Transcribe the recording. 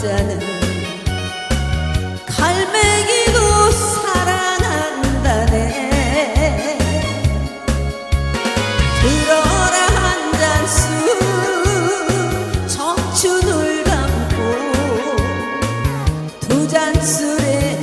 남자는 갈매기도 사랑한다네. 들어라 한 잔 술 청춘을 담고 두 잔 술에